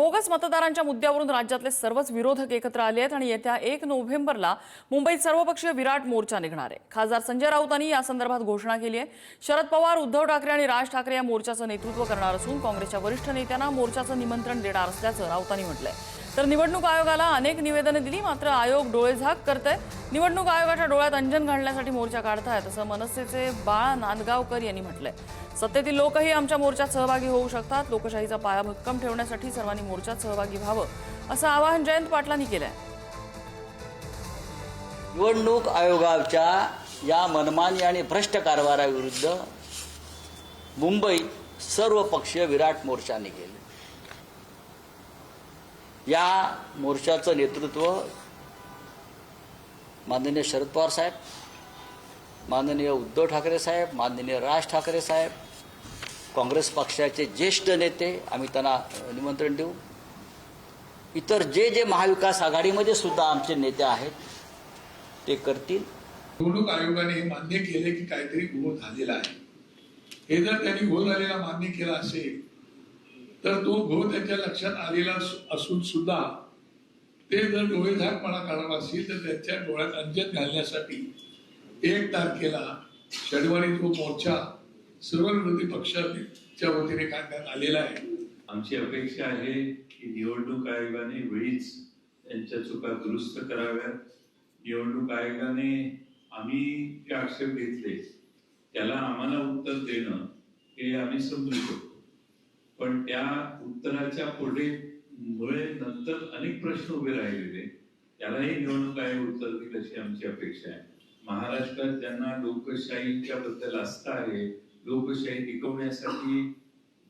Bogus मतदारांच्या मुद्द्यावरून राज्यातले सर्वच विरोधक एकत्र आले आहेत आणि येत्या एक नोव्हेंबरला मुंबईत सर्वपक्षीय विराट मोर्चा निघणार आहे. खासदार संजय राऊतांनी या संदर्भात घोषणा केली आहे. शरद पवार उद्धव ठाकरे आणि राज ठाकरे या मोर्चाचं नेतृत्व करणार असून काँग्रेसच्या वरिष्ठ नेत्यांना मोर्चाचं निमंत्रण देणार असल्याचं राऊतांनी म्हटलंय. तर निवडणूक आयोगाला अनेक निवेदनं दिली मात्र आयोग डोळेझाक करतंय. निवडणूक आयोगाच्या डोळ्यात अंजन घालण्यासाठी मोर्चा काढतायत असं मनसेचे बाळा नांदगावकर यांनी म्हटलंय. सत्तेतील लोकही आमच्या मोर्चात सहभागी होऊ शकतात. लोकशाहीचा पाया भक्कम ठेवण्यासाठी सर्वांनी मोर्चात सहभागी व्हावं असं आवाहन जयंत पाटलांनी केलंय. निवडणूक आयोगाच्या या मनमानी आणि भ्रष्ट कारभाराविरुद्ध मुंबईत सर्व पक्षीय विराट मोर्चाने केले. या मोर्चाचं नेतृत्व माननीय शरद पवार साहेब माननीय उद्धव ठाकरे साहेब माननीय राज ठाकरे साहेब काँग्रेस पक्षाचे ज्येष्ठ नेते आम्ही त्यांना निमंत्रण देऊ. इतर जे जे महाविकास आघाडीमध्ये सुद्धा आमचे नेते आहेत ते करतील. निवडणूक आयोगाने हे मान्य केले की काहीतरी गुन्हा झालेला आहे. हे जर त्यांनी घोळ झालेला मान्य केला असेल तर तो घोळ त्यांच्या लक्षात आलेला असून सुद्धा ते जर डोळे झाकपणा करणार असतील तर त्यांच्या डोळ्यात अंजन घालण्यासाठी एक तारखेला शनिवारी तो मोर्चा सर्व विरोधी पक्षाच्या वतीने काढण्यात आलेला आहे. आमची अपेक्षा आहे की निवडणूक आयोगाने वेळीच त्यांच्या चुका दुरुस्त कराव्यात. निवडणूक आयोगाने आम्ही ते आक्षेप घेतले त्याला आम्हाला उत्तर देणं हे आम्ही समजू शकतो. पण त्या उत्तराच्या पुढे मुळे नंतर अनेक प्रश्न उभे राहिलेले. त्यालाही निवडणूक आयोग उत्तर देईल अशी आमची अपेक्षा आहे? महाराष्ट्रात ज्यांना लोकशाहीच्या बद्दल आस्था आहे लोकशाही टिकवण्यासाठी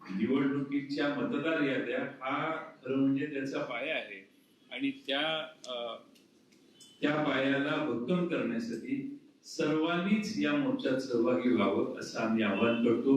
निवडणुकीच्या मतदार याद्या हा खरं म्हणजे त्याचा पाया आहे. आणि त्या त्या पायाला भक्कम करण्यासाठी सर्वांनीच या मोर्चात सहभागी व्हावं असं आम्ही आवाहन करतो.